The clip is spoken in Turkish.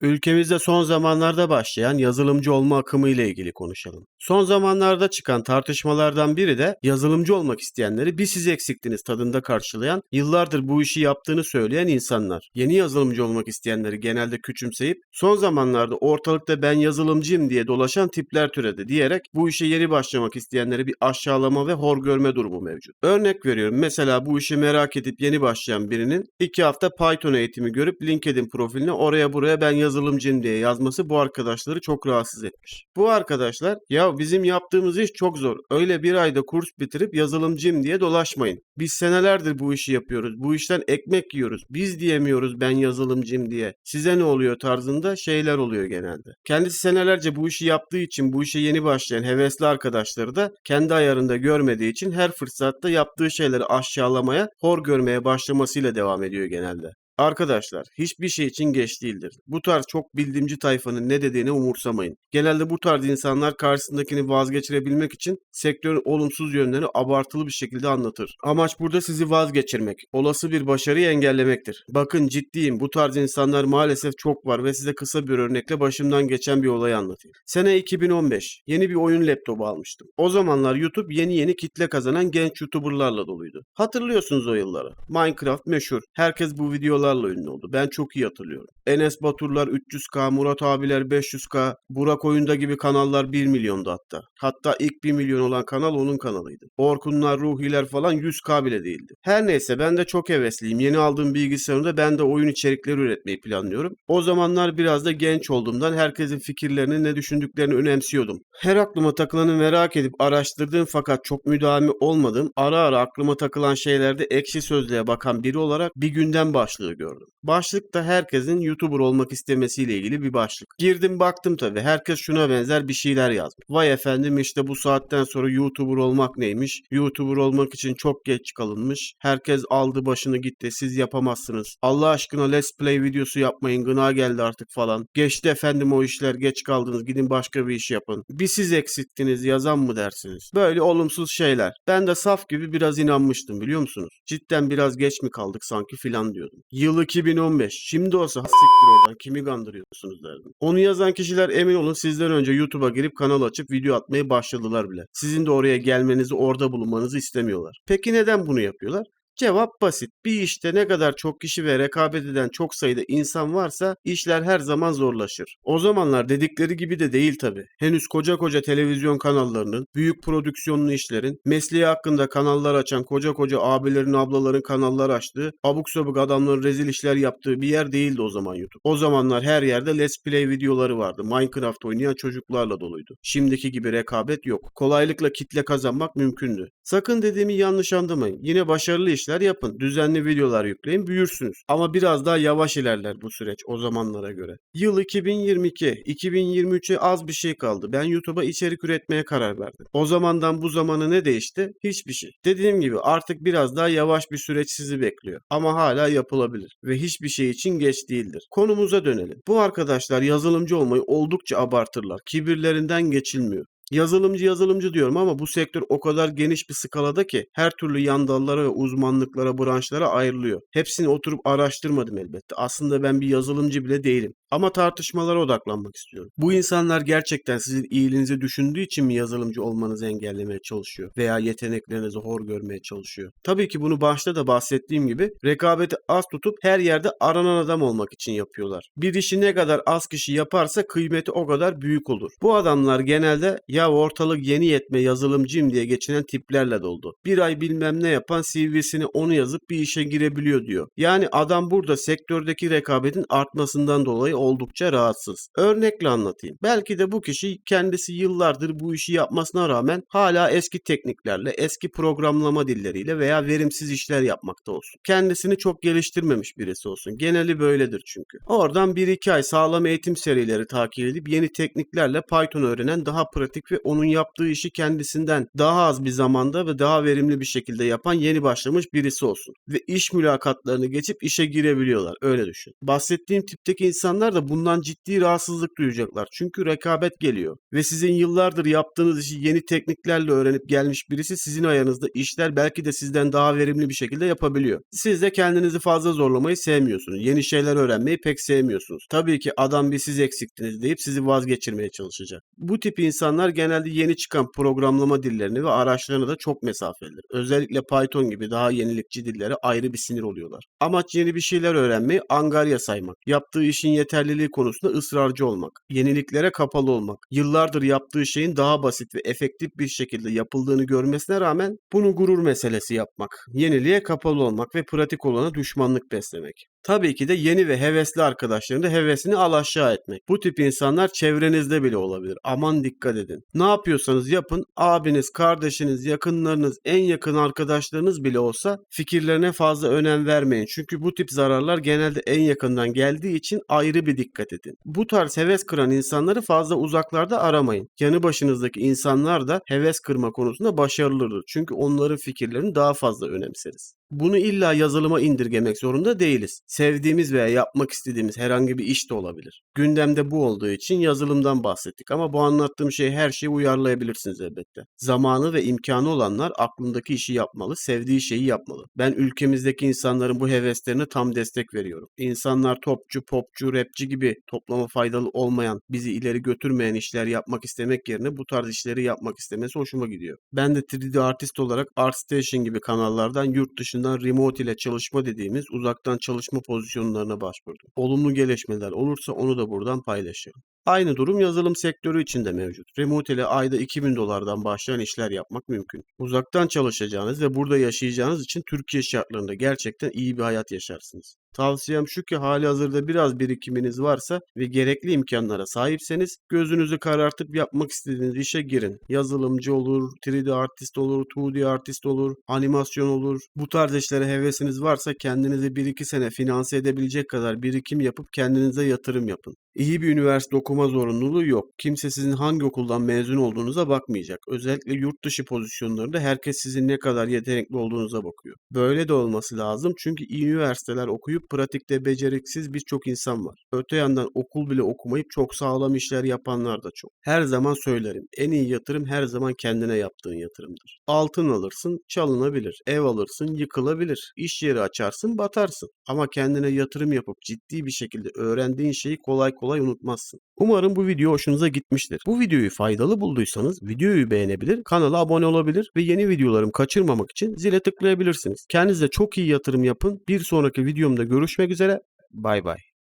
Ülkemizde son zamanlarda başlayan yazılımcı olma akımı ile ilgili konuşalım. Son zamanlarda çıkan tartışmalardan biri de yazılımcı olmak isteyenleri bir siz eksiktiniz tadında karşılayan, yıllardır bu işi yaptığını söyleyen insanlar. Yeni yazılımcı olmak isteyenleri genelde küçümseyip son zamanlarda ortalıkta ben yazılımcıyım diye dolaşan tipler türedi diyerek bu işe yeni başlamak isteyenleri bir aşağılama ve hor görme durumu mevcut. Örnek veriyorum mesela bu işi merak edip yeni başlayan birinin iki hafta Python eğitimi görüp LinkedIn profiline oraya buraya ben yazılımcıyım diye yazması bu arkadaşları çok rahatsız etmiş. Bu arkadaşlar ya bizim yaptığımız iş çok zor. Öyle bir ayda kurs bitirip yazılımcıyım diye dolaşmayın. Biz senelerdir bu işi yapıyoruz. Bu işten ekmek yiyoruz. Biz diyemiyoruz ben yazılımcıyım diye. Size ne oluyor tarzında şeyler oluyor genelde. Kendisi senelerce bu işi yaptığı için bu işe yeni başlayan hevesli arkadaşları da kendi ayarında görmediği için her fırsatta yaptığı şeyleri aşağılamaya, hor görmeye başlamasıyla devam ediyor genelde. Arkadaşlar hiçbir şey için geç değildir. Bu tarz çok bildiğimci tayfanın ne dediğini umursamayın. Genelde bu tarz insanlar karşısındakini vazgeçirebilmek için sektörün olumsuz yönlerini abartılı bir şekilde anlatır. Amaç burada sizi vazgeçirmek, olası bir başarıyı engellemektir. Bakın ciddiyim bu tarz insanlar maalesef çok var ve size kısa bir örnekle başımdan geçen bir olayı anlatayım. Sene 2015 yeni bir oyun laptopu almıştım. O zamanlar YouTube yeni yeni kitle kazanan genç YouTuber'larla doluydu. Hatırlıyorsunuz o yılları. Minecraft meşhur. Herkes bu videolarla ünlü oldu. Ben çok iyi hatırlıyorum. Enes Baturlar 300k, Murat abiler 500k, Burak Oyunda gibi kanallar 1 milyondu hatta. Hatta ilk 1 milyon olan kanal onun kanalıydı. Orkunlar, Ruhiler falan 100k bile değildi. Her neyse ben de çok hevesliyim. Yeni aldığım bilgisayarımda ben de oyun içerikleri üretmeyi planlıyorum. O zamanlar biraz da genç olduğumdan herkesin fikirlerini ne düşündüklerini önemsiyordum. Her aklıma takılanı merak edip araştırdığım fakat çok müdahale olmadığım ara ara aklıma takılan şeylerde ekşi sözlüğe bakan biri olarak bir gündem başlığı gördüm. Başlıkta herkesin YouTuber olmak istemesiyle ilgili bir başlık. Girdim baktım tabi herkes şuna benzer bir şeyler yazmış. Vay efendim işte bu saatten sonra YouTuber olmak neymiş? YouTuber olmak için çok geç kalınmış. Herkes aldı başını gitti siz yapamazsınız. Allah aşkına let's play videosu yapmayın gına geldi artık falan. Geçti efendim o işler geç kaldınız gidin başka bir iş yapın. Bir siz eksiktiniz yazan mı dersiniz? Böyle olumsuz şeyler. Ben de saf gibi biraz inanmıştım biliyor musunuz? Cidden biraz geç mi kaldık sanki filan diyordum. Yıl 2015. Şimdi olsa "Ha siktir oradan kimi kandırıyorsunuz derdim. Onu yazan kişiler emin olun sizden önce YouTube'a girip kanal açıp video atmaya başladılar bile. Sizin de oraya gelmenizi orada bulunmanızı istemiyorlar. Peki neden bunu yapıyorlar? Cevap basit. Bir işte ne kadar çok kişi ve rekabet eden çok sayıda insan varsa işler her zaman zorlaşır. O zamanlar dedikleri gibi de değil tabi. Henüz koca koca televizyon kanallarının, büyük prodüksiyonlu işlerin, mesleği hakkında kanallar açan koca koca abilerin ablaların kanallar açtığı, abuk sabuk adamların rezil işler yaptığı bir yer değildi o zaman YouTube. O zamanlar her yerde Let's Play videoları vardı. Minecraft oynayan çocuklarla doluydu. Şimdiki gibi rekabet yok. Kolaylıkla kitle kazanmak mümkündü. Sakın dediğimi yanlış anlamayın. Yine başarılı işler yapın. Düzenli videolar yükleyin büyürsünüz. Ama biraz daha yavaş ilerler bu süreç o zamanlara göre. Yıl 2022. 2023'e az bir şey kaldı. Ben YouTube'a içerik üretmeye karar verdim. O zamandan bu zamana ne değişti? Hiçbir şey. Dediğim gibi artık biraz daha yavaş bir süreç sizi bekliyor. Ama hala yapılabilir. Ve hiçbir şey için geç değildir. Konumuza dönelim. Bu arkadaşlar yazılımcı olmayı oldukça abartırlar. Kibirlerinden geçilmiyor. Yazılımcı yazılımcı diyorum ama bu sektör o kadar geniş bir skalada ki her türlü yan dallara ve uzmanlıklara, branşlara ayrılıyor. Hepsini oturup araştırmadım elbette. Aslında ben bir yazılımcı bile değilim. Ama tartışmalara odaklanmak istiyorum. Bu insanlar gerçekten sizin iyiliğinizi düşündüğü için mi yazılımcı olmanızı engellemeye çalışıyor? Veya yeteneklerinizi hor görmeye çalışıyor? Tabii ki bunu başta da bahsettiğim gibi rekabeti az tutup her yerde aranan adam olmak için yapıyorlar. Bir işi ne kadar az kişi yaparsa kıymeti o kadar büyük olur. Bu adamlar genelde ya ortalık yeni yetme yazılımcıyım diye geçinen tiplerle doldu. Bir ay bilmem ne yapan CV'sini onu yazıp bir işe girebiliyor diyor. Yani adam burada sektördeki rekabetin artmasından dolayı oldukça rahatsız. Örnekle anlatayım. Belki de bu kişi kendisi yıllardır bu işi yapmasına rağmen hala eski tekniklerle, eski programlama dilleriyle veya verimsiz işler yapmakta olsun. Kendisini çok geliştirmemiş birisi olsun. Geneli böyledir çünkü. Oradan 1-2 ay sağlam eğitim serileri takip edip yeni tekniklerle Python öğrenen daha pratik ve onun yaptığı işi kendisinden daha az bir zamanda ve daha verimli bir şekilde yapan yeni başlamış birisi olsun. Ve iş mülakatlarını geçip işe girebiliyorlar. Öyle düşün. Bahsettiğim tipteki insanlar insanlar da bundan ciddi rahatsızlık duyacaklar. Çünkü rekabet geliyor. Ve sizin yıllardır yaptığınız işi yeni tekniklerle öğrenip gelmiş birisi sizin ayağınızda işler belki de sizden daha verimli bir şekilde yapabiliyor. Siz de kendinizi fazla zorlamayı sevmiyorsunuz. Yeni şeyler öğrenmeyi pek sevmiyorsunuz. Tabii ki adam bir siz eksiktiniz deyip sizi vazgeçirmeye çalışacak. Bu tip insanlar genelde yeni çıkan programlama dillerini ve araçlarına da çok mesafelidir. Özellikle Python gibi daha yenilikçi dillere ayrı bir sinir oluyorlar. Amaç yeni bir şeyler öğrenmeyi angarya saymak. Yaptığı işin yeterliliği konusunda ısrarcı olmak. Yeniliklere kapalı olmak. Yıllardır yaptığı şeyin daha basit ve efektif bir şekilde yapıldığını görmesine rağmen bunu gurur meselesi yapmak. Yeniliğe kapalı olmak ve pratik olana düşmanlık beslemek. Tabii ki de yeni ve hevesli arkadaşların da hevesini alaşağı etmek. Bu tip insanlar çevrenizde bile olabilir. Aman dikkat edin. Ne yapıyorsanız yapın, abiniz, kardeşiniz, yakınlarınız, en yakın arkadaşlarınız bile olsa fikirlerine fazla önem vermeyin. Çünkü bu tip zararlar genelde en yakından geldiği için ayrı bir dikkat edin. Bu tarz heves kıran insanları fazla uzaklarda aramayın. Yanı başınızdaki insanlar da heves kırma konusunda başarılıdır. Çünkü onların fikirlerini daha fazla önemseriz. Bunu illa yazılıma indirgemek zorunda değiliz. Sevdiğimiz veya yapmak istediğimiz herhangi bir iş de olabilir. Gündemde bu olduğu için yazılımdan bahsettik ama bu anlattığım şeyi her şeye uyarlayabilirsiniz elbette. Zamanı ve imkanı olanlar aklındaki işi yapmalı, sevdiği şeyi yapmalı. Ben ülkemizdeki insanların bu heveslerine tam destek veriyorum. İnsanlar topçu, popçu, rapçi gibi toplama faydalı olmayan, bizi ileri götürmeyen işler yapmak istemek yerine bu tarz işleri yapmak istemesi hoşuma gidiyor. Ben de 3D artist olarak ArtStation gibi kanallardan yurt dışı dışından remote ile çalışma dediğimiz uzaktan çalışma pozisyonlarına başvurdum. Olumlu gelişmeler olursa onu da buradan paylaşırım. Aynı durum yazılım sektörü için de mevcut. Remote ile ayda 2000 dolardan başlayan işler yapmak mümkün. Uzaktan çalışacağınız ve burada yaşayacağınız için Türkiye şartlarında gerçekten iyi bir hayat yaşarsınız. Tavsiyem şu ki hali hazırda biraz birikiminiz varsa ve gerekli imkanlara sahipseniz gözünüzü karartıp yapmak istediğiniz işe girin. Yazılımcı olur, 3D artist olur, 2D artist olur, animasyon olur. Bu tarz işlere hevesiniz varsa kendinizi 1-2 sene finanse edebilecek kadar birikim yapıp kendinize yatırım yapın. İyi bir üniversite okuma zorunluluğu yok. Kimse sizin hangi okuldan mezun olduğunuza bakmayacak. Özellikle yurt dışı pozisyonlarında herkes sizin ne kadar yetenekli olduğunuza bakıyor. Böyle de olması lazım çünkü iyi üniversiteler okuyup pratikte beceriksiz birçok insan var. Öte yandan okul bile okumayıp çok sağlam işler yapanlar da çok. Her zaman söylerim. En iyi yatırım her zaman kendine yaptığın yatırımdır. Altın alırsın, çalınabilir. Ev alırsın, yıkılabilir. İş yeri açarsın, batarsın. Ama kendine yatırım yapıp ciddi bir şekilde öğrendiğin şeyi kolay kolay unutmazsın. Umarım bu video hoşunuza gitmiştir. Bu videoyu faydalı bulduysanız videoyu beğenebilir, kanala abone olabilir ve yeni videolarımı kaçırmamak için zile tıklayabilirsiniz. Kendinize çok iyi yatırım yapın. Bir sonraki videomda görüşmek üzere. Bay bay.